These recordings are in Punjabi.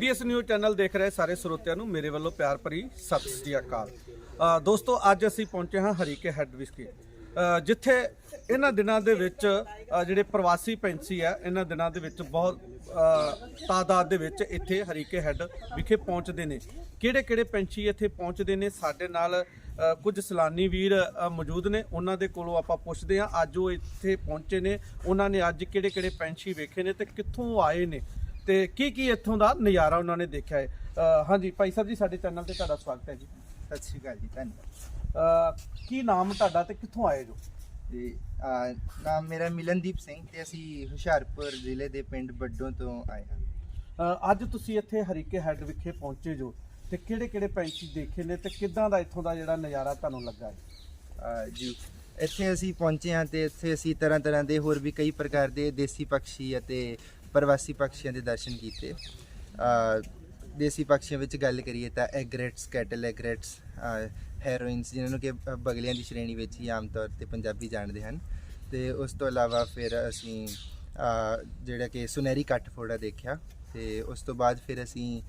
ਸੀਰੀਅਸ ਨਿਊਜ਼ ਚੈਨਲ ਦੇਖ ਰਹੇ ਸਾਰੇ ਸਰੋਤਿਆਂ ਨੂੰ। ਮੇਰੇ ਵੱਲੋਂ ਪਿਆਰ ਭਰੀ ਸਤਿ ਸ੍ਰੀ ਅਕਾਲ। ਦੋਸਤੋ, ਅੱਜ ਅਸੀਂ ਪਹੁੰਚੇ ਹਾਂ ਹਰੀਕੇ ਹੈੱਡ ਵਿਸਕੀ ਜਿੱਥੇ ਇਹਨਾਂ ਦਿਨਾਂ ਦੇ ਵਿੱਚ ਜਿਹੜੇ ਪ੍ਰਵਾਸੀ ਪੈਂਸੀ ਆ, ਇਹਨਾਂ ਦਿਨਾਂ ਦੇ ਵਿੱਚ ਬਹੁਤ ਤਾਦਾਦ ਦੇ ਵਿੱਚ ਇੱਥੇ ਹਰੀਕੇ ਹੈੱਡ ਵਿਖੇ ਪਹੁੰਚਦੇ ਨੇ। ਕਿਹੜੇ ਕਿਹੜੇ ਪੰਛੀ ਇੱਥੇ ਪਹੁੰਚਦੇ ਨੇ? ਸਾਡੇ ਨਾਲ ਕੁਝ ਸਲਾਨੀ ਵੀਰ ਮੌਜੂਦ ਨੇ। ਉਹਨਾਂ ਦੇ ਕੋਲੋਂ ਆਪਾਂ ਪੁੱਛਦੇ ਹਾਂ। ਅੱਜ ਉਹ ਇੱਥੇ ਪਹੁੰਚੇ ਨੇ। ਉਹਨਾਂ ਨੇ ਅੱਜ ਕਿਹੜੇ ਕਿਹੜੇ ਪੰਛੀ ਵੇਖੇ ਨੇ ਤੇ ਕਿੱਥੋਂ ਆਏ ਨੇ? ਤੇ ਕੀ ਕੀ ਇੱਥੋਂ ਦਾ ਨਜ਼ਾਰਾ ਉਹਨਾਂ ਨੇ ਦੇਖਿਆ ਹੈ? ਅ, ਹਾਂਜੀ ਭਾਈ ਸਾਹਿਬ ਜੀ ਸਾਡੇ ਚੈਨਲ ਤੇ ਤੁਹਾਡਾ ਸਵਾਗਤ ਹੈ ਜੀ। ਸਤਿ ਸ਼੍ਰੀ ਅਕਾਲ ਜੀ ਧੰਨਵਾਦ। ਅ, ਕੀ ਨਾਮ ਤੁਹਾਡਾ ਤੇ ਕਿੱਥੋਂ ਆਏ ਜੋ? ਤੇ ਆ, ਨਾਮ ਮੇਰਾ ਮਿਲਨਦੀਪ ਸਿੰਘ ਤੇ ਅਸੀਂ ਹੁਸ਼ਿਆਰਪੁਰ ਜ਼ਿਲ੍ਹੇ ਦੇ ਪਿੰਡ ਬੱਡੋਂ ਤੋਂ ਆਏ ਹਾਂ। ਅ, ਅੱਜ ਤੁਸੀਂ ਇੱਥੇ ਹਰੀਕੇ ਹੈਡ ਵਿਖੇ ਪਹੁੰਚੇ ਜੋ ਤੇ ਕਿਹੜੇ ਕਿਹੜੇ ਪੰਛੀ ਦੇਖੇ ਨੇ ਤੇ ਕਿੱਦਾਂ ਦਾ ਇੱਥੋਂ ਦਾ ਜਿਹੜਾ ਨਜ਼ਾਰਾ ਤੁਹਾਨੂੰ ਲੱਗਾ ਹੈ? ਆ, ਜੀ ਇੱਥੇ ਅਸੀਂ ਪਹੁੰਚੇ ਹਾਂ ਤੇ ਇੱਥੇ ਅਸੀਂ ਤਰ੍ਹਾਂ ਤਰ੍ਹਾਂ ਦੇ ਹੋਰ ਵੀ ਕਈ ਪ੍ਰਕਾਰ ਦੇ ਦੇਸੀ ਪੰਛੀ ਅਤੇ ਪ੍ਰਵਾਸੀ ਪੰਛੀਆਂ ਦੇ ਦਰਸ਼ਨ ਕੀਤੇ। ਦੇਸੀ ਪੰਛੀਆਂ ਵਿੱਚ ਗੱਲ ਕਰੀਏ ਤਾਂ ਐਗਰੇਟਸ, ਕੈਟਲ ਐਗਰੇਟਸ ਹੈਰੋਇਨਸ, ਜਿਨ੍ਹਾਂ ਨੂੰ ਕਿ ਬਗਲਿਆਂ ਦੀ ਸ਼੍ਰੇਣੀ ਵਿੱਚ ਹੀ ਆਮ ਤੌਰ ਤੇ ਪੰਜਾਬੀ ਜਾਣਦੇ ਹਨ। ਤੇ ਉਸ ਤੋਂ ਇਲਾਵਾ ਫਿਰ ਅਸੀਂ ਜਿਹੜਾ ਕਿ ਸੁਨਹਿਰੀ ਕੱਟਫੋੜਾ ਦੇਖਿਆ ਤੇ ਉਸ ਤੋਂ ਬਾਅਦ ਫਿਰ ਅਸੀਂ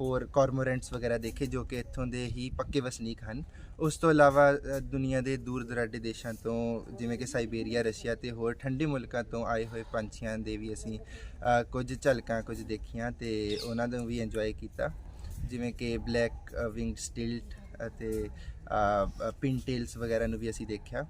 ਹੋਰ ਕਾਰਮੋਰੈਂਟਸ ਵਗੈਰਾ ਦੇਖੇ ਜੋ ਕਿ ਇੱਥੋਂ ਦੇ ਹੀ ਪੱਕੇ ਵਸਨੀਕ ਹਨ। ਉਸ ਤੋਂ ਇਲਾਵਾ ਅ, ਦੁਨੀਆ ਦੇ ਦੂਰ ਦਰਾਡੇ ਦੇਸ਼ਾਂ ਤੋਂ ਜਿਵੇਂ ਕਿ ਸਾਈਬੇਰੀਆ ਰਸ਼ੀਆ ਤੇ ਹੋਰ ਠੰਡੇ ਮੁਲਕਾਂ ਤੋਂ ਆਏ ਹੋਏ ਪੰਛੀਆਂ ਦੇ ਵੀ ਅਸੀਂ ਅ, ਕੁਝ ਝਲਕਾਂ ਕੁਝ ਦੇਖੀਆਂ ਤੇ ਉਹਨਾਂ ਨੂੰ ਵੀ ਇੰਜੋਏ ਕੀਤਾ। ਜਿਵੇਂ ਕਿ ਬਲੈਕ ਵਿੰਗ ਸਟਿਲਟ ਅਤੇ ਪਿੰਟੇਲਸ ਵਗੈਰਾ ਨੂੰ ਵੀ ਅਸੀਂ ਦੇਖਿਆ।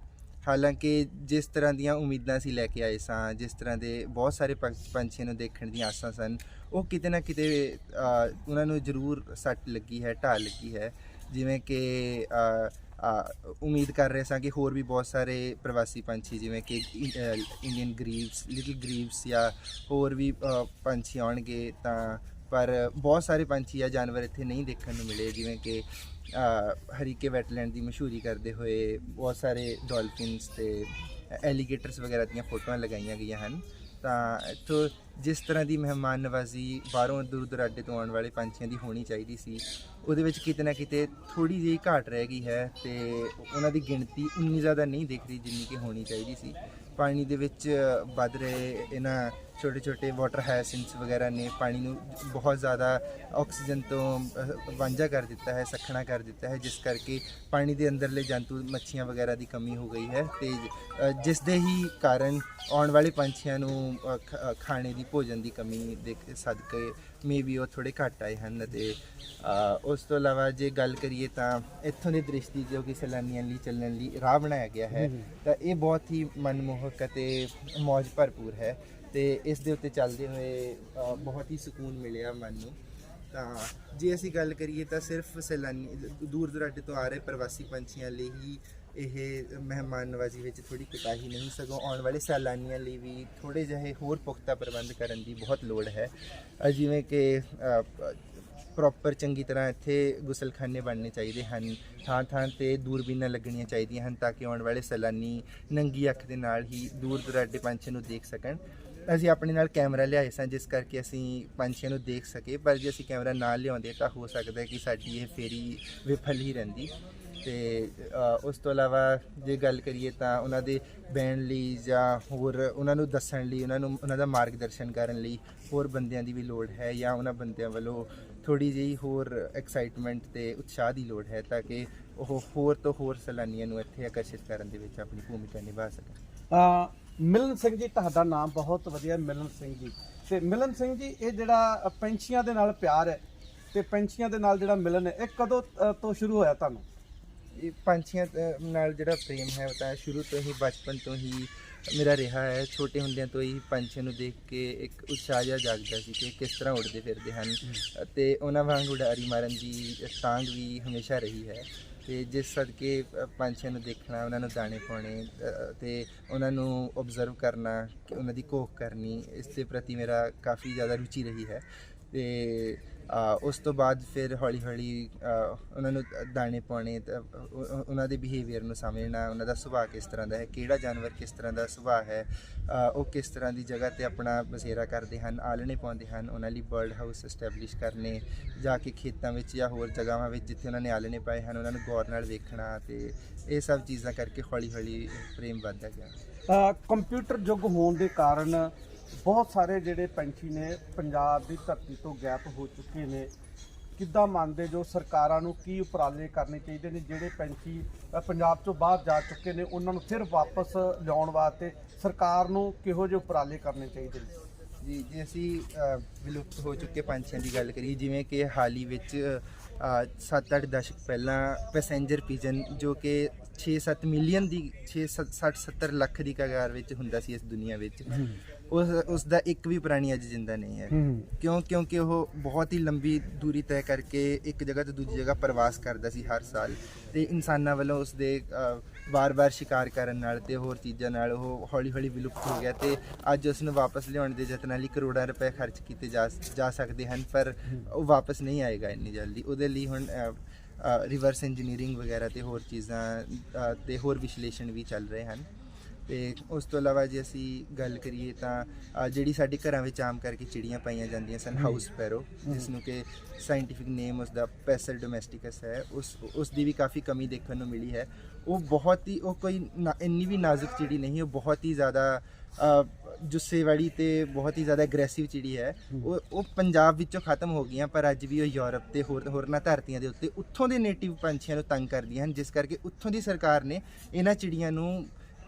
ਹਾਲਾਂਕਿ ਜਿਸ ਤਰ੍ਹਾਂ ਦੀਆਂ ਉਮੀਦਾਂ ਅਸੀਂ ਲੈ ਕੇ ਆਏ ਸਾਂ ਜਿਸ ਤਰ੍ਹਾਂ ਦੇ ਬਹੁਤ ਸਾਰੇ ਪੰਛ- ਪੰਛੀਆਂ ਨੂੰ ਦੇਖਣ ਦੀਆਂ ਆਸਾਂ ਸਨ ਉਹ ਕਿਤੇ ਨਾ ਕਿਤੇ ਅ, ਉਹਨਾਂ ਨੂੰ ਜ਼ਰੂਰ ਸੱਟ ਲੱਗੀ ਹੈ ਢਾਹ ਲੱਗੀ ਹੈ। ਜਿਵੇਂ ਕਿ ਉਮੀਦ ਕਰ ਰਹੇ ਸਾਂ ਕਿ ਹੋਰ ਵੀ ਬਹੁਤ ਸਾਰੇ ਪ੍ਰਵਾਸੀ ਪੰਛੀ, ਜਿਵੇਂ ਕਿ ਇੰਡੀਅਨ ਗਰੀਵਸ ਲਿਟਲ ਗਰੀਬਸ ਜਾਂ ਹੋਰ ਵੀ ਪੰਛੀ ਆਉਣਗੇ ਤਾਂ ਪਰ ਬਹੁਤ ਸਾਰੇ ਪੰਛੀ ਆ ਜਾਨਵਰ ਇੱਥੇ ਨਹੀਂ ਦੇਖਣ ਨੂੰ ਮਿਲੇ, ਜਿਵੇਂ ਕਿ ਹਰੀਕੇ ਵੈਟਲੈਂਡ ਦੀ ਮਸ਼ਹੂਰੀ ਕਰਦੇ ਹੋਏ ਬਹੁਤ ਸਾਰੇ ਡਾਲਫਿਨਸ ਤੇ ਐਲੀਗੇਟਰਸ ਵਗੈਰਾ ਦੀਆਂ ਫੋਟੋਆਂ ਲਗਾਈਆਂ ਗਈਆਂ ਹਨ। ਤਾਂ ਇੱਥੋਂ ਜਿਸ ਤਰ੍ਹਾਂ ਦੀ ਮਹਿਮਾਨ ਨਵਾਜ਼ੀ ਬਾਹਰੋਂ ਦੂਰ ਦੁਰਾਡੇ ਤੋਂ ਆਉਣ ਵਾਲੇ ਪੰਛੀਆਂ ਦੀ ਹੋਣੀ ਚਾਹੀਦੀ ਸੀ ਉਹਦੇ ਵਿੱਚ ਕਿਤੇ ਨਾ ਕਿਤੇ ਥੋੜੀ ਜਿਹੀ ਘਾਟ ਰਹਿ ਗਈ ਹੈ ਤੇ ਉਹਨਾਂ ਦੀ ਗਿਣਤੀ ਉਨੀ ਜ਼ਿਆਦਾ ਨਹੀਂ ਦਿਖ ਰਹੀ ਜਿੰਨੀ ਕਿ ਹੋਣੀ ਚਾਹੀਦੀ ਸੀ। ਪਾਣੀ ਦੇ ਵਿੱਚ ਵੱਧ ਰਹੇ ਇਹਨਾਂ ਛੋਟੇ ਛੋਟੇ ਵਾਟਰ ਹਾਇਸਿੰਟਸ ਵਗੈਰਾ ਨੇ ਪਾਣੀ ਨੂੰ ਬਹੁਤ ਜ਼ਿਆਦਾ ਆਕਸੀਜਨ ਤੋਂ ਵਾਂਝਾ ਕਰ ਦਿੱਤਾ ਹੈ ਸਖਣਾ ਕਰ ਦਿੱਤਾ ਹੈ ਜਿਸ ਕਰਕੇ ਪਾਣੀ ਦੇ ਅੰਦਰਲੇ ਜੰਤੂ ਮੱਛੀਆਂ ਵਗੈਰਾ ਦੀ ਕਮੀ ਹੋ ਗਈ ਹੈ ਤੇ ਜਿਸ ਦੇ ਹੀ ਕਾਰਨ ਆਉਣ ਵਾਲੇ ਪੰਛੀਆਂ ਨੂੰ ਖਾਣੇ ਦੀ ਭੋਜਨ ਦੀ ਕਮੀ ਦੇ ਸਦਕੇ ਮੇ ਵੀ ਉਹ ਥੋੜੇ ਘੱਟ ਆਏ ਹਨ ਤੇ ਉਸ ਤੋਂ ਇਲਾਵਾ ਜੇ ਗੱਲ ਕਰੀਏ ਤਾਂ ਇੱਥੋਂ ਦੇ ਦ੍ਰਿਸ਼ ਦੀ ਜੋ ਕਿ ਸੈਲਾਨੀਆਂ ਲਈ ਚੱਲਣ ਲਈ ਰਾਹ ਬਣਾਇਆ ਗਿਆ ਹੈ। ਤਾਂ ਇਹ ਬਹੁਤ ਹੀ ਮਨਮੋਹਕ ਅਤੇ ਮੌਜ ਭਰਪੂਰ ਹੈ। ਤੇ ਇਸ ਦੇ ਉੱਤੇ ਚੱਲਦੇ ਹੋਏ ਅ, ਬਹੁਤ ਹੀ ਸਕੂਨ ਮਿਲਿਆ ਮਨ। ਨੂੰ ਤਾਂ ਜੇ ਅਸੀਂ ਗੱਲ ਕਰੀਏ ਤਾਂ ਸਿਰਫ ਸੈਲਾਨੀ ਦੂਰ ਦੁਰਾਡੇ ਤੋਂ ਆ ਰਹੇ ਪ੍ਰਵਾਸੀ ਪੰਛੀਆਂ ਲਈ ਹੀ ਇਹ ਮਹਿਮਾਨ ਨਵਾਜ਼ੀ ਵਿੱਚ ਥੋੜੀ ਕੁਤਾਹੀ ਨਹੀਂ ਸਗੋਂ ਆਉਣ ਵਾਲੇ ਸੈਲਾਨੀਆਂ ਲਈ ਵੀ ਥੋੜੇ ਜਿਹੇ ਹੋਰ ਪੁਖਤਾ ਪ੍ਰਬੰਧ ਕਰਨ ਦੀ ਬਹੁਤ ਲੋੜ ਹੈ। ਅ, ਜਿਵੇਂ ਕਿ ਪ੍ਰੋਪਰ ਚੰਗੀ ਤਰ੍ਹਾਂ ਇੱਥੇ ਗੁਸਲਖਾਨੇ ਬਣਨੇ ਚਾਹੀਦੇ ਹਨ। ਥਾਂ ਥਾਂ ਤੇ ਦੂਰਬੀਨਾਂ ਲੱਗਣੀਆਂ ਚਾਹੀਦੀਆਂ ਹਨ ਤਾਂ ਕਿ ਆਉਣ ਵਾਲੇ ਸੈਲਾਨੀ ਨੰਗੀ ਅੱਖ ਦੇ ਨਾਲ ਹੀ ਦੂਰ ਦੁਰਾਡੇ ਪੰਛੀ ਨੂੰ ਦੇਖ ਸਕਣ। ਅਸੀਂ ਆਪਣੇ ਨਾਲ ਕੈਮਰਾ ਲਿਆਏ ਸਾਂ ਜਿਸ ਕਰਕੇ ਅਸੀਂ ਪੰਛੀਆਂ ਨੂੰ ਦੇਖ ਸਕੇ ਪਰ ਜੇ ਅਸੀਂ ਕੈਮਰਾ ਨਾ ਲਿਆਉਂਦੇ ਤਾਂ ਹੋ ਸਕਦਾ ਹੈ ਕਿ ਸਾਡੀ ਇਹ ਫੇਰੀ ਵਿਫਲ ਹੀ ਰਹਿੰਦੀ। ਤੇ ਅ, ਉਸ ਤੋਂ ਇਲਾਵਾ ਜੇ ਗੱਲ ਕਰੀਏ ਤਾਂ ਉਹਨਾਂ ਦੇ ਬਹਿਣ ਲਈ ਜਾਂ ਹੋਰ ਉਹਨਾਂ ਨੂੰ ਦੱਸਣ ਲਈ ਉਹਨਾਂ ਨੂੰ ਉਹਨਾਂ ਦਾ ਮਾਰਗਦਰਸ਼ਨ ਕਰਨ ਲਈ ਹੋਰ ਬੰਦਿਆਂ ਦੀ ਵੀ ਲੋੜ ਹੈ ਜਾਂ ਉਹਨਾਂ ਬੰਦਿਆਂ ਵੱਲੋਂ ਥੋੜੀ ਜਿਹੀ ਹੋਰ ਐਕਸਾਈਟਮੈਂਟ ਤੇ ਉਤਸ਼ਾਹ ਦੀ ਲੋੜ ਹੈ ਤਾਂ ਕਿ ਉਹ ਹੋਰ ਤੋਂ ਹੋਰ ਸੈਲਾਨੀਆਂ ਨੂੰ ਇੱਥੇ ਆਕਰਸ਼ਿਤ ਕਰਨ ਦੇ ਵਿੱਚ ਆਪਣੀ ਭੂਮਿਕਾ ਨਿਭਾ ਸਕਣ। ਅ, ਮਿਲਨ ਸਿੰਘ ਜੀ ਤੁਹਾਡਾ ਨਾਮ ਬਹੁਤ ਵਧੀਆ ਮਿਲਨ ਸਿੰਘ ਜੀ। ਤੇ ਮਿਲਨ ਸਿੰਘ ਜੀ ਇਹ ਜਿਹੜਾ ਅ, ਪੰਛੀਆਂ ਦੇ ਨਾਲ ਪਿਆਰ ਹੈ ਤੇ ਪੰਛੀਆਂ ਦੇ ਨਾਲ ਜਿਹੜਾ ਮਿਲਨ ਹੈ ਇਹ ਕਦੋਂ ਅ, ਤੋਂ ਸ਼ੁਰੂ ਹੋਇਆ ਤੁਹਾਨੂੰ? ਇਹ ਪੰਛੀਆਂ ਨਾਲ ਜਿਹੜਾ ਪ੍ਰੇਮ ਹੈ ਉਹ ਤਾਂ ਸ਼ੁਰੂ ਤੋਂ ਹੀ ਬਚਪਨ ਤੋਂ ਹੀ ਮੇਰਾ ਰਿਹਾ ਹੈ। ਛੋਟੇ ਹੁੰਦਿਆਂ ਤੋਂ ਹੀ ਪੰਛੀਆਂ ਨੂੰ ਦੇਖ ਕੇ ਇੱਕ ਉਤਸ਼ਾਹ ਜਿਹਾ ਜਾਗਦਾ ਸੀ ਕਿ ਕਿਸ ਤਰ੍ਹਾਂ ਉੱਡਦੇ ਫਿਰਦੇ ਹਨ। ਅਤੇ ਉਹਨਾਂ ਵਾਂਗ ਉਡਾਰੀ ਮਾਰਨ ਦੀ ਤਾਂਗ ਵੀ ਹਮੇਸ਼ਾ ਰਹੀ ਹੈ। ਤੇ ਜਿਸ ਸਦਕੇ ਪੰਛੀਆਂ ਨੂੰ ਦੇਖਣਾ ਉਹਨਾਂ ਨੂੰ ਦਾਣੇ ਪਾਉਣੇ ਅ, ਤੇ ਉਹਨਾਂ ਨੂੰ ਆਬਜ਼ਰਵ ਕਰਨਾ ਕਿ ਉਹਨਾਂ ਦੀ ਘੋਖ ਕਰਨੀ ਇਸ ਦੇ ਪ੍ਰਤੀ ਮੇਰਾ ਕਾਫੀ ਜ਼ਿਆਦਾ ਰੁਚੀ ਰਹੀ ਹੈ। ਤੇ ਉਸ ਤੋਂ ਬਾਅਦ ਫਿਰ ਹੌਲੀ ਹੌਲੀ ਉਹਨਾਂ ਨੂੰ ਦਾਣੇ ਪਾਉਣੇ ਉਹਨਾਂ ਦੇ ਬਿਹੇਵੀਅਰ ਨੂੰ ਸਮਝਣਾ ਉਹਨਾਂ ਦਾ ਸੁਭਾਅ ਕਿਸ ਤਰ੍ਹਾਂ ਦਾ ਹੈ, ਕਿਹੜਾ ਜਾਨਵਰ ਕਿਸ ਤਰ੍ਹਾਂ ਦਾ ਸੁਭਾਅ ਹੈ ਉਹ ਕਿਸ ਤਰ੍ਹਾਂ ਦੀ ਜਗ੍ਹਾ ਤੇ ਆਪਣਾ ਬਸੇਰਾ ਕਰਦੇ ਹਨ ਆਲਣੇ ਪਾਉਂਦੇ ਹਨ, ਉਹਨਾਂ ਲਈ ਬਰਡ ਹਾਊਸ ਐਸਟੈਬਲਿਸ਼ ਕਰਨੇ, ਜਾ ਕੇ ਖੇਤਾਂ ਵਿੱਚ ਜਾਂ ਹੋਰ ਜਗ੍ਹਾਵਾਂ ਵਿੱਚ ਜਿੱਥੇ ਉਹਨਾਂ ਨੇ ਆਲਣੇ ਪਾਏ ਹਨ, ਉਹਨਾਂ ਨੂੰ ਗੌਰ ਨਾਲ ਵੇਖਣਾ, ਤੇ ਇਹ ਸਭ ਚੀਜ਼ਾਂ ਕਰਕੇ ਹੌਲੀ ਹੌਲੀ ਪ੍ਰੇਮ ਵੱਧਦਾ ਗਿਆ। ਕੰਪਿਊਟਰ ਯੁੱਗ ਹੋਣ ਦੇ ਕਾਰਨ ਬਹੁਤ ਸਾਰੇ ਜਿਹੜੇ ਪੰਛੀ ਨੇ ਪੰਜਾਬ ਦੀ ਧਰਤੀ ਤੋਂ ਗਾਇਬ ਹੋ ਚੁੱਕੇ ਨੇ। ਕਿੱਦਾਂ ਮੰਨਦੇ ਜੋ ਸਰਕਾਰਾਂ ਨੂੰ ਕੀ ਉਪਰਾਲੇ ਕਰਨੇ ਚਾਹੀਦੇ ਨੇ ਜਿਹੜੇ ਪੰਛੀ ਪੰਜਾਬ ਤੋਂ ਬਾਹਰ ਜਾ ਚੁੱਕੇ ਨੇ ਉਹਨਾਂ ਨੂੰ ਫਿਰ ਵਾਪਸ ਲਿਆਉਣ ਵਾਸਤੇ ਸਰਕਾਰ ਨੂੰ ਕਿਹੋ ਜਿਹੇ ਉਪਰਾਲੇ ਕਰਨੇ ਚਾਹੀਦੇ ਨੇ? ਜੀ ਜੇ ਅਸੀਂ ਵਿਲੁਪਤ ਹੋ ਚੁੱਕੇ ਪੰਛੀਆਂ ਦੀ ਗੱਲ ਕਰੀਏ ਜਿਵੇਂ ਕਿ ਹਾਲ ਹੀ ਵਿੱਚ 7-8 ਦਸ਼ਕ ਪਹਿਲਾਂ ਪੈਸੇਂਜਰ ਪੀਜਨ ਜੋ ਕਿ 6-7 ਮਿਲੀਅਨ ਦੀ 6-60-70 ਲੱਖ ਦੀ ਕਗਾਰ ਵਿੱਚ ਹੁੰਦਾ ਸੀ ਇਸ ਦੁਨੀਆ ਵਿੱਚ। ਉਸ ਉਸ ਦਾ ਇੱਕ ਵੀ ਪ੍ਰਾਣੀ ਅੱਜ ਜ਼ਿੰਦਾ ਨਹੀਂ ਹੈ। ਕਿਉਂ ਕਿਉਂਕਿ ਉਹ ਬਹੁਤ ਹੀ ਲੰਬੀ ਦੂਰੀ ਤੈਅ ਕਰਕੇ ਇੱਕ ਜਗ੍ਹਾ ਤੋਂ ਦੂਜੀ ਜਗ੍ਹਾ ਪ੍ਰਵਾਸ ਕਰਦਾ ਸੀ ਹਰ ਸਾਲ। ਤੇ ਇਨਸਾਨਾਂ ਵੱਲੋਂ ਉਸ ਦੇ ਬਾਰ-ਬਾਰ ਸ਼ਿਕਾਰ ਕਰਨ ਨਾਲ ਤੇ ਹੋਰ ਚੀਜ਼ਾਂ ਨਾਲ ਉਹ ਹੌਲੀ-ਹੌਲੀ ਵਿਲੁਪਤ ਹੋ ਗਿਆ ਤੇ ਅੱਜ ਉਸ ਨੂੰ ਵਾਪਸ ਲਿਆਉਣ ਦੇ ਯਤਨਾਂ ਲਈ ਕਰੋੜਾਂ ਰੁਪਏ ਖਰਚ ਕੀਤੇ ਜਾ ਜਾ ਸਕਦੇ ਹਨ ਪਰ ਉਹ ਵਾਪਸ ਨਹੀਂ ਆਏਗਾ ਇੰਨੀ ਜਲਦੀ। ਉਹਦੇ ਲਈ ਹੁਣ ਰਿਵਰਸ ਇੰਜੀਨੀਅਰਿੰਗ ਵਗੈਰਾ ਤੇ ਹੋਰ ਚੀਜ਼ਾਂ ਅ, ਤੇ ਹੋਰ ਵਿਸ਼ਲੇਸ਼ਣ ਵੀ ਚੱਲ ਰਹੇ ਹਨ। ਤੇ ਉਸ ਤੋਂ ਇਲਾਵਾ ਜੇ ਅਸੀਂ ਗੱਲ ਕਰੀਏ ਤਾਂ ਅ, ਜਿਹੜੀ ਸਾਡੇ ਘਰਾਂ ਵਿੱਚ ਆਮ ਕਰਕੇ ਚਿੜੀਆਂ ਪਾਈਆਂ ਜਾਂਦੀਆਂ ਸਨ ਹਾਊਸ ਪੈਰੋ ਜਿਸ ਨੂੰ ਕਿ ਸਾਇੰਟੀਫਿਕ ਨੇਮ ਉਸ ਦਾ ਪੈਸਲ ਡੋਮੈਸਟਿਕਸ ਹੈ ਉਸ ਉਸ ਦੀ ਵੀ ਕਾਫੀ ਕਮੀ ਦੇਖਣ ਨੂੰ ਮਿਲੀ ਹੈ। ਉਹ ਬਹੁਤ ਹੀ ਉਹ ਕੋਈ ਨਾ- ਇੰਨੀ ਵੀ ਨਾਜ਼ੁਕ ਚਿੜੀ ਨਹੀਂ ਉਹ ਬਹੁਤ ਹੀ ਜ਼ਿਆਦਾ ਅ, ਜੁੱਸੇ ਵਾਲੀ ਤੇ ਬਹੁਤ ਹੀ ਜ਼ਿਆਦਾ ਐਗਰੈਸਿਵ ਚਿੜੀ ਹੈ। ਉਹ ਉਹ ਪੰਜਾਬ ਵਿੱਚੋਂ ਖਤਮ ਹੋ ਗਈਆਂ ਪਰ ਅੱਜ ਵੀ ਉਹ ਯੂਰਪ ਤੇ ਹੋਰ ਹੋਰਨਾਂ ਧਰਤੀਆਂ ਦੇ ਉੱਤੇ ਉੱਥੋਂ ਦੇ ਨੇਟਿਵ ਪੰਛੀਆਂ ਨੂੰ ਤੰਗ ਕਰਦੀਆਂ ਹਨ ਜਿਸ ਕਰਕੇ ਉੱਥੋਂ ਦੀ ਸਰਕਾਰ ਨੇ ਇਹਨਾਂ ਚਿੜੀਆਂ ਨੂੰ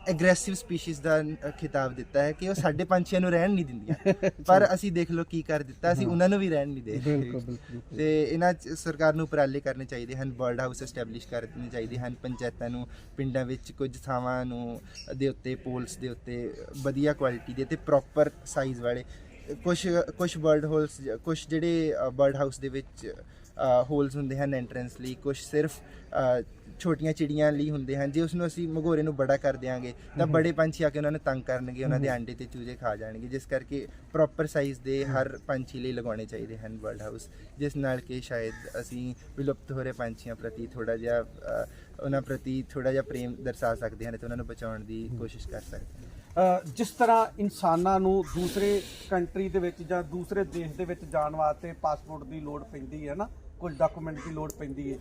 ਐਗਰੈਸਿਵ ਸਪੀਸੀਜ਼ ਦਾ ਖਿਤਾਬ ਦਿੱਤਾ ਹੈ ਕਿ ਉਹ ਸਾਡੇ ਪੰਛੀਆਂ ਨੂੰ ਰਹਿਣ ਨਹੀਂ ਦਿੰਦੀਆਂ। ਪਰ ਅਸੀਂ ਦੇਖ ਲਓ ਕੀ ਕਰ ਦਿੱਤਾ ਅਸੀਂ ਉਹਨਾਂ ਨੂੰ ਵੀ ਰਹਿਣ ਨਹੀਂ ਦੇ ਰਹੇ। ਤੇ ਇਹਨਾਂ 'ਚ ਸਰਕਾਰ ਨੂੰ ਉਪਰਾਲੇ ਕਰਨੇ ਚਾਹੀਦੇ ਹਨ ਬਰਡ ਹਾਊਸ ਐਸਟੈਬਲਿਸ਼ ਕਰਨੇ ਚਾਹੀਦੇ ਹਨ ਪੰਚਾਇਤਾਂ ਨੂੰ ਪਿੰਡਾਂ ਵਿੱਚ ਕੁਝ ਥਾਵਾਂ ਨੂੰ ਦੇ ਉੱਤੇ ਪੋਲਸ ਦੇ ਉੱਤੇ ਵਧੀਆ ਕੁਆਲਿਟੀ ਦੇ ਤੇ ਪ੍ਰੋਪਰ ਸਾਈਜ਼ ਵਾਲੇ ਕੁਝ ਕੁਝ ਬਰਡ ਹੋਲਸ ਕੁਝ ਜਿਹੜੇ ਬਰਡ ਹਾਊਸ ਦੇ ਵਿੱਚ ਹੋਲਸ ਹੁੰਦੇ ਹਨ ਐਂਟਰੈਂਸ ਲਈ ਕੁਝ ਸਿਰਫ ਛੋਟੀਆਂ ਚਿੜੀਆਂ ਲਈ ਹੁੰਦੇ ਹਨ ਜੇ ਉਸ ਨੂੰ ਅਸੀਂ ਮਗੋਰੇ ਨੂੰ ਬੜਾ ਕਰ ਦਿਆਂਗੇ ਤਾਂ ਬੜੇ ਪੰਛੀ ਆ ਕੇ ਉਹਨਾਂ ਨੂੰ ਤੰਗ ਕਰਨਗੇ ਉਹਨਾਂ ਦੇ ਆਂਡੇ ਤੇ ਚੂਜੇ ਖਾ ਜਾਣਗੇ ਜਿਸ ਕਰਕੇ ਪ੍ਰੋਪਰ ਸਾਈਜ਼ ਦੇ ਹਰ ਪੰਛੀ ਲਈ ਲਗਾਉਣੇ ਚਾਹੀਦੇ ਹਨ ਬਰਡ ਹਾਊਸ ਜਿਸ ਨਾਲ ਕਿ ਸ਼ਾਇਦ ਅਸੀਂ ਵਿਲੁਪਤ ਹੋ ਰਹੇ ਪੰਛੀਆਂ ਪ੍ਰਤੀ ਥੋੜਾ ਜਿਹਾ ਉਹਨਾਂ ਪ੍ਰਤੀ ਥੋੜਾ ਜਿਹਾ ਪ੍ਰੇਮ ਦਰਸਾ ਸਕਦੇ ਹਨ ਤੇ ਉਹਨਾਂ ਨੂੰ ਬਚਾਉਣ ਦੀ ਕੋਸ਼ਿਸ਼ ਕਰ ਸਕਦੇ ਹਾਂ ਅ, ਜਿਸ ਤਰ੍ਹਾਂ ਇਨਸਾਨਾਂ ਨੂੰ ਦੂਸਰੇ ਕੰਟਰੀ ਦੇ ਵਿੱਚ ਜਾਂ ਦੂਸਰੇ ਦੇਸ਼ ਦੇ ਵਿੱਚ ਜਾਣ ਵਾਸਤੇ ਪਾਸਪੋਰਟ ਦੀ ਲੋੜ ਪੈਂਦੀ ਹੈ ਨਾ ਕੁਝ ਡਾਕੂਮੈਂਟ ਦੀ ਲੋੜ ਪੈਂਦੀ ਹੈ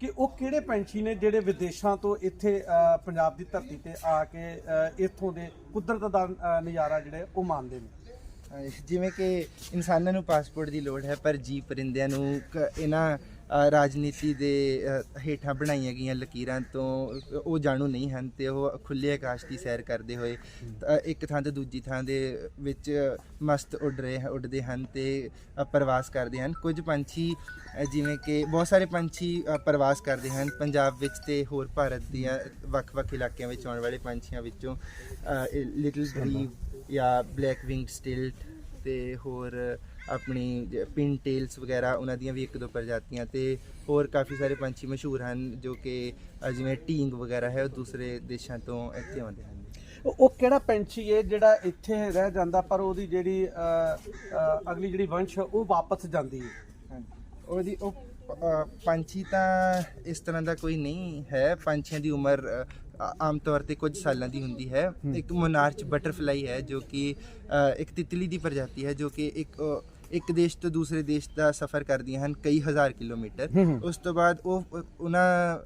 ਕਿ ਉਹ ਕਿਹੜੇ ਪੰਛੀ ਨੇ ਜਿਹੜੇ ਵਿਦੇਸ਼ਾਂ ਤੋਂ ਇੱਥੇ ਪੰਜਾਬ ਦੀ ਧਰਤੀ ਤੇ ਆ ਕੇ ਇੱਥੋਂ ਦੇ ਕੁਦਰਤ ਦਾ ਨਜ਼ਾਰਾ ਜਿਹੜੇ ਉਹ ਮਾਣਦੇ ਨੇ? ਜਿਵੇਂ ਕਿ ਇਨਸਾਨਾਂ ਨੂੰ ਪਾਸਪੋਰਟ ਦੀ ਲੋੜ ਹੈ, ਪਰ ਜੀਵ ਪਰਿੰਦਿਆਂ ਨੂੰ ਕ- ਇਹਨਾਂ ਰਾਜਨੀਤੀ ਦੇ ਹੇਠਾਂ ਬਣਾਈਆਂ ਗਈਆਂ ਲਕੀਰਾਂ ਤੋਂ ਉਹ ਜਾਣੂ ਨਹੀਂ ਹਨ ਤੇ ਉਹ ਖੁੱਲੇ ਆਕਾਸ਼ ਦੀ ਸੈਰ ਕਰਦੇ ਹੋਏ ਇੱਕ ਥਾਂ ਤੋਂ ਦੂਜੀ ਥਾਂ ਦੇ ਵਿੱਚ ਮਸਤ ਉੱਡ ਰਹੇ ਉੱਡਦੇ ਹਨ ਤੇ ਪ੍ਰਵਾਸ ਕਰਦੇ ਹਨ। ਕੁਝ ਪੰਛੀ ਜਿਵੇਂ ਕਿ ਬਹੁਤ ਸਾਰੇ ਪੰਛੀ ਪ੍ਰਵਾਸ ਕਰਦੇ ਹਨ। ਪੰਜਾਬ ਵਿੱਚ ਤੇ ਹੋਰ ਭਾਰਤ ਦੀਆਂ ਵੱਖ-ਵੱਖ ਇਲਾਕਿਆਂ ਵਿੱਚ ਆਉਣ ਵਾਲੇ ਪੰਛੀਆਂ ਵਿੱਚੋਂ ਲਿਟਲ ਗਰੀਵ ਜਾਂ ਬਲੈਕ ਵਿੰਗਡ ਸਟਿਲਟ ਤੇ ਹੋਰ ਆਪਣੀ ਪਿਨ ਟੇਲਸ ਵਗੈਰਾ ਉਹਨਾਂ ਦੀਆਂ ਵੀ ਇੱਕ ਦੋ ਪ੍ਰਜਾਤੀਆਂ ਤੇ ਹੋਰ ਕਾਫੀ ਸਾਰੇ ਪੰਛੀ ਮਸ਼ਹੂਰ ਹਨ ਜੋ ਕਿ ਜਿਵੇਂ ਟੀਂਗ ਵਗੈਰਾ ਹੈ ਉਹ ਦੂਸਰੇ ਦੇਸ਼ਾਂ ਤੋਂ ਇੱਥੇ ਆਉਂਦੇ ਹਨ। ਉਹ ਕਿਹੜਾ ਪੰਛੀ ਹੈ ਜਿਹੜਾ ਇੱਥੇ ਰਹਿ ਜਾਂਦਾ ਪਰ ਉਹਦੀ ਜਿਹੜੀ ਅਗਲੀ ਜਿਹੜੀ ਵੰਸ਼ ਉਹ ਵਾਪਸ ਜਾਂਦੀ ਹੈ। ਉਹਦੀ ਉਹ ਪੰਛੀ ਤਾਂ ਇਸ ਤਰ੍ਹਾਂ ਦਾ ਕੋਈ ਨਹੀਂ ਹੈ। ਪੰਛੀਆਂ ਦੀ ਉਮਰ ਆਮ ਤੌਰ ਤੇ ਕੁਝ ਸਾਲਾਂ ਦੀ ਹੁੰਦੀ ਹੈ। ਇੱਕ ਮੋਨਾਰਚ ਬਟਰਫਲਾਈ ਹੈ ਜੋ ਕਿ ਇੱਕ ਤਿਤਲੀ ਦੀ ਪ੍ਰਜਾਤੀ ਹੈ ਜੋ ਕਿ ਇੱਕ ਇੱਕ ਦੇਸ਼ ਤੋਂ ਦੂਸਰੇ ਦੇਸ਼ ਦਾ ਸਫ਼ਰ ਕਰਦੀਆਂ ਹਨ ਕਈ ਹਜ਼ਾਰ ਕਿਲੋਮੀਟਰ। ਉਸ ਤੋਂ ਬਾਅਦ ਉਹ ਉਹ- ਉਹਨਾਂ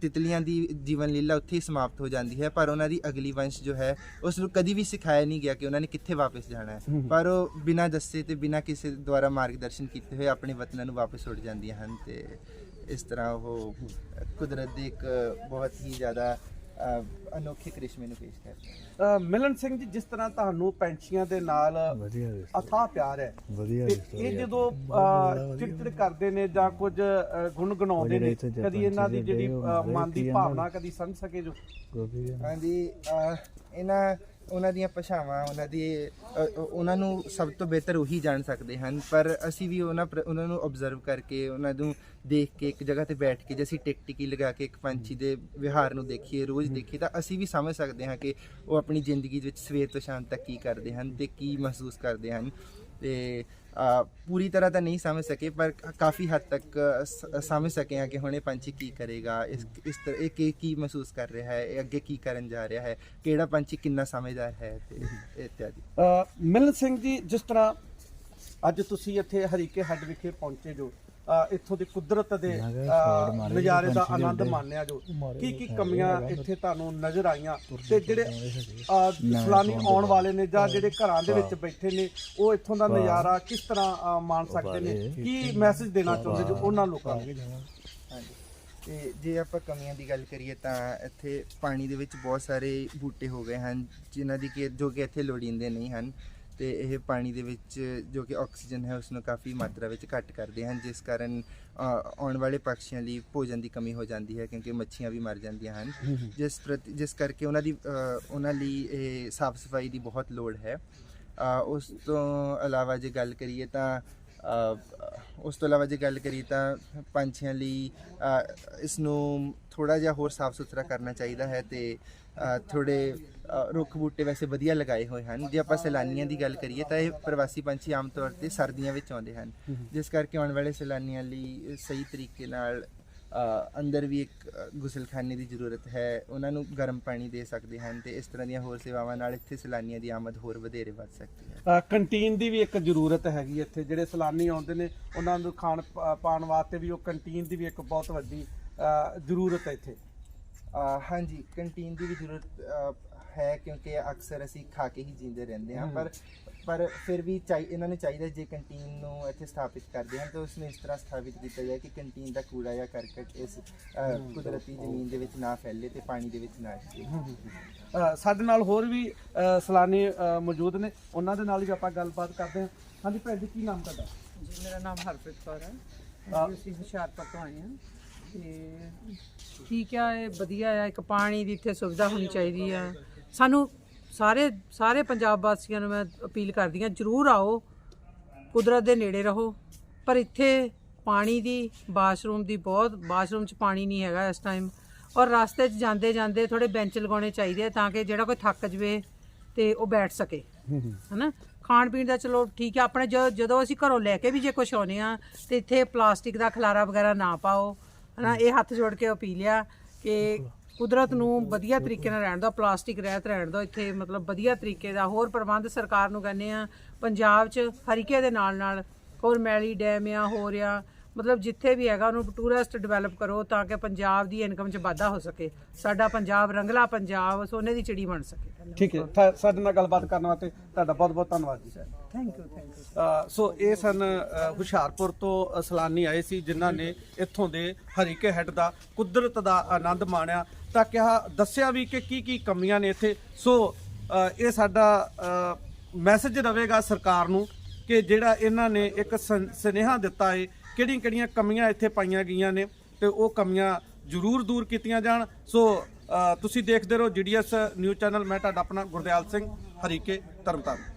ਤਿਤਲੀਆਂ ਦੀ ਜੀਵਨ ਲੀਲਾ ਉੱਥੇ ਹੀ ਸਮਾਪਤ ਹੋ ਜਾਂਦੀ ਹੈ ਪਰ ਉਹਨਾਂ ਦੀ ਅਗਲੀ ਵੰਸ਼ ਜੋ ਹੈ ਉਸ ਨੂੰ ਕਦੀ ਵੀ ਸਿਖਾਇਆ ਨਹੀਂ ਗਿਆ ਕਿ ਉਹਨਾਂ ਨੇ ਕਿੱਥੇ ਵਾਪਸ ਜਾਣਾ ਹੈ। ਪਰ ਉਹ ਬਿਨਾਂ ਦੱਸੇ ਤੇ ਬਿਨਾਂ ਕਿਸੇ ਦੁਆਰਾ ਮਾਰਗਦਰਸ਼ਨ ਕੀਤੇ ਹੋਏ ਆਪਣੇ ਵਤਨਾਂ ਨੂੰ ਵਾਪਸ ਉੱਡ ਜਾਂਦੀਆਂ ਹਨ ਤੇ ਇਸ ਤਰ੍ਹਾਂ ਉਹ ਕੁਦਰਤ ਦੇ ਇੱਕ ਬਹੁਤ ਹੀ ਜ਼ਿਆਦਾ ਅਨੋਖੇ ਕ੍ਰਿਸ਼ਮੇ ਨੂੰ ਪੇਸ਼ ਅ, ਮਿਲਨ ਸਿੰਘ ਜੀ ਜਿਸ ਤਰ੍ਹਾਂ ਤੁਹਾਨੂੰ ਪੰਛੀਆਂ ਦੇ ਨਾਲ ਅਥਾਹ ਪਿਆਰ ਹੈ ਇਹ ਜਦੋਂ ਚਿੜਚਿੜ ਕਰਦੇ ਨੇ ਜਾਂ ਕੁਝ ਅ, ਗੁਣਗੁਣਾਉਂਦੇ ਨੇ ਕਦੀ ਇਹਨਾਂ ਦੀ ਜਿਹੜੀ ਮਨ ਦੀ ਭਾਵਨਾ ਕਦੀ ਸਮਝ ਸਕੇ ਜੋ? ਹਾਂਜੀ ਇਹਨਾਂ ਉਹਨਾਂ ਦੀਆਂ ਭਾਸ਼ਾਵਾਂ ਉਹਨਾਂ ਦੀ ਅਹ, ਉਹਨਾਂ ਨੂੰ ਸਭ ਤੋਂ ਬਿਹਤਰ ਉਹੀ ਜਾਣ ਸਕਦੇ ਹਨ। ਪਰ ਅਸੀਂ ਵੀ ਉਹਨਾਂ ਪ੍ਰ- ਉਹਨਾਂ ਨੂੰ ਆਬਜ਼ਰਵ ਕਰਕੇ ਉਹਨਾਂ ਨੂੰ ਦੇਖ ਕੇ ਇੱਕ ਜਗ੍ਹਾ ਤੇ ਬੈਠ ਕੇ ਜੇ ਅਸੀਂ ਟਿਕ ਟਿਕੀ ਲਗਾ ਕੇ ਇੱਕ ਪੰਛੀ ਦੇ ਵਿਹਾਰ ਨੂੰ ਦੇਖੀਏ ਰੋਜ਼ ਦੇਖੀਏ ਤਾਂ ਅਸੀਂ ਵੀ ਸਮਝ ਸਕਦੇ ਹਾਂ ਕਿ ਉਹ ਆਪਣੀ ਜ਼ਿੰਦਗੀ ਦੇ ਵਿੱਚ ਸਵੇਰ ਤੋਂ ਸ਼ਾਮ ਤੱਕ ਕੀ ਕਰਦੇ ਹਨ ਤੇ ਕੀ ਮਹਿਸੂਸ ਕਰਦੇ ਹਨ। ਤੇ ਪੂਰੀ ਤਰ੍ਹਾਂ ਤਾਂ ਨਹੀਂ ਸਮਝ ਸਕੇ ਪਰ ਕਾਫੀ ਹੱਦ ਤੱਕ ਸਮਝ ਸਕੇ ਹਾਂ ਕਿ ਹੁਣ ਇਹ ਪੰਛੀ ਕੀ ਕਰੇਗਾ ਇਸ ਇਸ ਤਰ੍ਹਾਂ ਇਹ ਕੀ ਕੀ ਮਹਿਸੂਸ ਕਰ ਰਿਹਾ ਹੈ ਇਹ ਅੱਗੇ ਕੀ ਕਰਨ ਜਾ ਰਿਹਾ ਹੈ ਕਿਹੜਾ ਪੰਛੀ ਕਿੰਨਾ ਸਮਝਦਾਰ ਹੈ ਤੇ ਇਤਿਆਦੀ। ਅ, ਮਿਲਨ ਸਿੰਘ ਜੀ ਜਿਸ ਤਰ੍ਹਾਂ ਅੱਜ ਤੁਸੀਂ ਇੱਥੇ ਹਰੀਕੇ ਹੱਡ ਵਿਖੇ ਪਹੁੰਚੇ ਜੋ ਇੱਥੋਂ ਦੀ ਕੁਦਰਤ ਦੇ ਨਜ਼ਾਰੇ ਦਾ ਆਨੰਦ ਮਾਣਿਆ ਜੋ। ਕੀ ਕੀ ਕਮੀਆਂ ਇੱਥੇ ਤੁਹਾਨੂੰ ਨਜ਼ਰ ਆਈਆਂ? ਤੇ ਜਿਹੜੇ ਸੈਲਾਨੀ ਆਉਣ ਵਾਲੇ ਨੇ ਜਾਂ ਜਿਹੜੇ ਘਰਾਂ ਦੇ ਵਿੱਚ ਬੈਠੇ ਨੇ ਉਹ ਇੱਥੋਂ ਦਾ ਨਜ਼ਾਰਾ ਕਿਸ ਤਰ੍ਹਾਂ ਮਾਣ ਸਕਦੇ ਨੇ? ਕੀ ਮੈਸੇਜ ਦੇਣਾ ਚਾਹੁੰਦੇ ਜੋ ਉਹਨਾਂ ਲੋਕਾਂ ਨੂੰ? ਹਾਂਜੀ। ਤੇ ਜੇ ਆਪਾਂ ਕਮੀਆਂ ਦੀ ਗੱਲ ਕਰੀਏ ਤਾਂ ਇੱਥੇ ਪਾਣੀ ਦੇ ਵਿੱਚ ਬਹੁਤ ਸਾਰੇ ਬੂਟੇ ਹੋ ਗਏ ਹਨ ਜਿਨ੍ਹਾਂ ਦੀ ਕਿ ਜੋ ਕਿ ਇੱਥੇ ਲੋੜੀਂਦੇ ਨਹੀਂ ਹਨ। ਤੇ ਇਹ ਪਾਣੀ ਦੇ ਵਿੱਚ ਜੋ ਕਿ ਆਕਸੀਜਨ ਹੈ ਉਸ ਨੂੰ ਕਾਫੀ ਮਾਤਰਾ ਵਿੱਚ ਘੱਟ ਕਰਦੇ ਹਨ ਜਿਸ ਕਾਰਨ ਆਉਣ ਵਾਲੇ ਪੰਛੀਆਂ ਲਈ ਭੋਜਨ ਦੀ ਕਮੀ ਹੋ ਜਾਂਦੀ ਹੈ ਕਿਉਂਕਿ ਮੱਛੀਆਂ ਵੀ ਮਰ ਜਾਂਦੀਆਂ ਹਨ। ਜਿਸ ਪ੍ਰਤੀ ਜਿਸ ਕਰਕੇ ਉਹਨਾਂ ਦੀ ਉਹਨਾਂ ਲਈ ਇਹ ਸਾਫ਼ ਸਫ਼ਾਈ ਦੀ ਬਹੁਤ ਲੋੜ ਹੈ। ਉਸ ਤੋਂ ਇਲਾਵਾ ਜੇ ਗੱਲ ਕਰੀਏ ਤਾਂ ਉਸ ਤੋਂ ਇਲਾਵਾ ਜੇ ਗੱਲ ਕਰੀ ਤਾਂ ਪੰਛੀਆਂ ਲਈ ਇਸ ਨੂੰ ਥੋੜਾ ਜਿਹਾ ਹੋਰ ਸਾਫ਼ ਸੁਥਰਾ ਕਰਨਾ ਚਾਹੀਦਾ ਹੈ ਤੇ ਥੋੜੇ ਰੁੱਖ ਬੂਟੇ ਵੈਸੇ ਵਧੀਆ ਲਗਾਏ ਹੋਏ ਹਨ। ਜੇ ਆਪਾਂ ਸੈਲਾਨੀਆਂ ਦੀ ਗੱਲ ਕਰੀਏ ਤਾਂ ਇਹ ਪ੍ਰਵਾਸੀ ਪੰਛੀ ਆਮ ਤੌਰ ਤੇ ਸਰਦੀਆਂ ਵਿੱਚ ਆਉਂਦੇ ਹਨ। ਜਿਸ ਕਰਕੇ ਆਉਣ ਵਾਲੇ ਸੈਲਾਨੀਆਂ ਲਈ ਸਹੀ ਤਰੀਕੇ ਨਾਲ ਅੰਦਰ ਵੀ ਇੱਕ ਗੁਸਲਖਾਨੇ ਦੀ ਜ਼ਰੂਰਤ ਹੈ। ਉਹਨਾਂ ਨੂੰ ਗਰਮ ਪਾਣੀ ਦੇ ਸਕਦੇ ਹਨ ਤੇ ਇਸ ਤਰ੍ਹਾਂ ਦੀਆਂ ਹੋਰ ਸੇਵਾਵਾਂ ਨਾਲ ਇੱਥੇ ਸੈਲਾਨੀਆਂ ਦੀ ਆਮਦ ਹੋਰ ਵਧੇਰੇ ਵੱਧ ਸਕਦੀ ਹੈ। ਕੰਟੀਨ ਦੀ ਵੀ ਇੱਕ ਜ਼ਰੂਰਤ ਹੈਗੀ ਇੱਥੇ। ਜਿਹੜੇ ਸੈਲਾਨੀ ਆਉਂਦੇ ਨੇ ਉਹਨਾਂ ਨੂੰ ਖਾਣ ਪਾਣ ਵਾਸਤੇ ਵੀ ਉਹ ਕੰਟੀਨ ਦੀ ਵੀ ਇੱਕ ਬਹੁਤ ਵੱਡੀ ਜ਼ਰੂਰਤ ਹੈ ਇੱਥੇ। ਹਾਂਜੀ ਕੰਟੀਨ ਦੀ ਵੀ ਜ਼ਰੂਰਤ ਹੈ ਕਿਉਂਕਿ ਅਕਸਰ ਅਸੀਂ ਖਾ ਕੇ ਹੀ ਜੀਂਦੇ ਰਹਿੰਦੇ ਹਾਂ। ਪਰ ਪਰ ਫਿਰ ਵੀ ਚਾਹੀ ਇਹਨਾਂ ਨੂੰ ਚਾਹੀਦਾ ਜੇ ਕੰਟੀਨ ਨੂੰ ਇੱਥੇ ਸਥਾਪਿਤ ਕਰਦੇ ਹਨ ਤਾਂ ਉਸ ਨੂੰ ਇਸ ਤਰ੍ਹਾਂ ਸਥਾਪਿਤ ਕੀਤਾ ਜਾਏ ਕਿ ਕੰਟੀਨ ਦਾ ਕੂੜਾ ਜਾਂ ਕਰਕਟ ਇਸ ਅ, ਕੁਦਰਤੀ ਜ਼ਮੀਨ ਦੇ ਵਿੱਚ ਨਾ ਫੈਲੇ ਤੇ ਪਾਣੀ ਦੇ ਵਿੱਚ ਨਾ ਡਿੱਗੇ ਅ, ਸਾਡੇ ਨਾਲ ਹੋਰ ਵੀ ਅ, ਸੈਲਾਨੀ ਅ, ਮੌਜੂਦ ਨੇ। ਉਹਨਾਂ ਦੇ ਨਾਲ ਵੀ ਆਪਾਂ ਗੱਲਬਾਤ ਕਰਦੇ ਹਾਂ। ਹਾਂਜੀ ਭੈਣ ਜੀ ਕੀ ਨਾਮ ਤੁਹਾਡਾ? ਜੀ ਮੇਰਾ ਨਾਮ ਹਰਪ੍ਰੀਤ ਕੌਰ ਹੈ। ਹਾਂ। ਅਸੀਂ ਅਸੀਂ ਹੁਸ਼ਿਆਰਪੁਰ ਤੋਂ ਆਏ ਹਾਂ। ਤੇ ਠੀਕ ਆ ਇਹ ਵਧੀਆ ਆ। ਇੱਕ ਪਾਣੀ ਦੀ ਇੱਥੇ ਸੁਵਿਧਾ ਹੋਣੀ ਚਾਹੀਦੀ ਆ। ਸਾਨੂੰ ਸਾਰੇ ਸਾਰੇ ਪੰਜਾਬ ਵਾਸੀਆਂ ਨੂੰ ਮੈਂ ਅਪੀਲ ਕਰਦੀ ਹਾਂ, ਜਰੂਰ ਆਓ, ਕੁਦਰਤ ਦੇ ਨੇੜੇ ਰਹੋ, ਪਰ ਇੱਥੇ ਪਾਣੀ ਦੀ, ਬਾਥਰੂਮ ਦੀ ਬਹੁਤ, ਬਾਥਰੂਮ 'ਚ ਪਾਣੀ ਨਹੀਂ ਹੈਗਾ ਇਸ ਟਾਈਮ ਔਰ ਰਸਤੇ 'ਚ ਜਾਂਦੇ ਜਾਂਦੇ ਥੋੜੇ ਬੈਂਚ ਲਗਾਉਣੇ ਚਾਹੀਦੇ ਆ ਤਾਂ ਕਿ ਜਿਹੜਾ ਕੋਈ ਥੱਕ ਜਵੇ ਤੇ ਉਹ ਬੈਠ ਸਕੇ। ਹਨਾ? ਖਾਣ ਪੀਣ ਦਾ ਚਲੋ ਠੀਕ ਹੈ ਆਪਣੇ ਜ- ਜਦੋਂ ਅਸੀਂ ਘਰੋਂ ਲੈ ਕੇ ਵੀ ਜੇ ਕੁਝ ਆਉਨੇ ਆ, ਤੇ ਇੱਥੇ ਪਲਾਸਟਿਕ ਦਾ ਖਲਾਰਾ ਵਗੈਰਾ ਨਾ ਪਾਓ। ਹਨਾ? ਇਹ ਹੱਥ ਜੋੜ ਕੇ ਅਪੀਲ ਆ ਕਿ ਕੁਦਰਤ ਨੂੰ ਵਧੀਆ ਤਰੀਕੇ ਨਾਲ ਰਹਿਣ ਦਾ, ਪਲਾਸਟਿਕ ਰਹਿਤ ਰਹਿਣ ਦਾ, ਇੱਥੇ ਮਤਲਬ ਵਧੀਆ ਤਰੀਕੇ ਦਾ ਹੋਰ ਪ੍ਰਬੰਧ ਸਰਕਾਰ ਨੂੰ ਕਹਿੰਦੇ ਆ, ਪੰਜਾਬ 'ਚ ਹਰੀਕੇ ਦੇ ਨਾਲ ਨਾਲ ਹੋਰ ਮੈਲੀ ਡੈਮ ਆ, ਹੋਰ ਆ, ਮਤਲਬ ਜਿੱਥੇ ਵੀ ਹੈਗਾ ਉਹਨੂੰ ਟੂਰਿਸਟ ਡਿਵੈਲਪ ਕਰੋ ਤਾਂ ਕਿ ਪੰਜਾਬ ਦੀ ਇਨਕਮ 'ਚ ਵਾਧਾ ਹੋ ਸਕੇ। ਸਾਡਾ ਪੰਜਾਬ ਰੰਗਲਾ ਪੰਜਾਬ, ਸੋਨੇ ਦੀ ਚਿੜੀ ਬਣ ਸਕੇ। ਠੀਕ ਹੈ, ਥਾ- ਸਾਡੇ ਨਾਲ ਗੱਲਬਾਤ ਕਰਨ ਵਾਸਤੇ ਤੁਹਾਡਾ ਬਹੁਤ ਬਹੁਤ ਧੰਨਵਾਦ ਜੀ। Sir thank you thank you so ਇਹ ਸਨ ਅ, ਹੁਸ਼ਿਆਰਪੁਰ ਤੋਂ ਅ, ਸੈਲਾਨੀ ਆਏ ਸੀ ਜਿਨ੍ਹਾਂ ਨੇ ਇੱਥੋਂ ਦੇ ਹਰੀਕੇ ਹੈੱਡ ਦਾ ਕੁਦਰਤ ਦਾ ਆਨੰਦ ਮਾਣਿਆ। ਤਾਂ ਕਿਹਾ ਦੱਸਿਆ ਵੀ ਕਿ ਕੀ ਕੀ ਕਮੀਆਂ ਨੇ ਇੱਥੇ? ਸੋ ਅ, ਇਹ ਸਾਡਾ ਮੈਸੇਜ ਰਹੇਗਾ ਸਰਕਾਰ ਨੂੰ ਕਿ ਜਿਹੜਾ ਇਹਨਾਂ ਨੇ ਇੱਕ ਸਨ- ਸੁਨੇਹਾ ਦਿੱਤਾ ਹੈ ਕਿਹੜੀਆਂ ਕਿਹੜੀਆਂ ਕਮੀਆਂ ਇੱਥੇ ਪਾਈਆਂ ਗਈਆਂ ਨੇ ਤੇ ਉਹ ਕਮੀਆਂ ਜ਼ਰੂਰ ਦੂਰ ਕੀਤੀਆਂ ਜਾਣ। ਸੋ ਅ, ਤੁਸੀਂ ਦੇਖਦੇ ਰਹੋ ਜੀਡੀਐਸ ਨਿਊਜ਼ ਚੈਨਲ ਮੈਂ ਤੁਹਾਡਾ ਆਪਣਾ ਗੁਰਦਿਆਲ ਸਿੰਘ ਹਰੀਕੇ ਤਰਨਤਾਰਨ।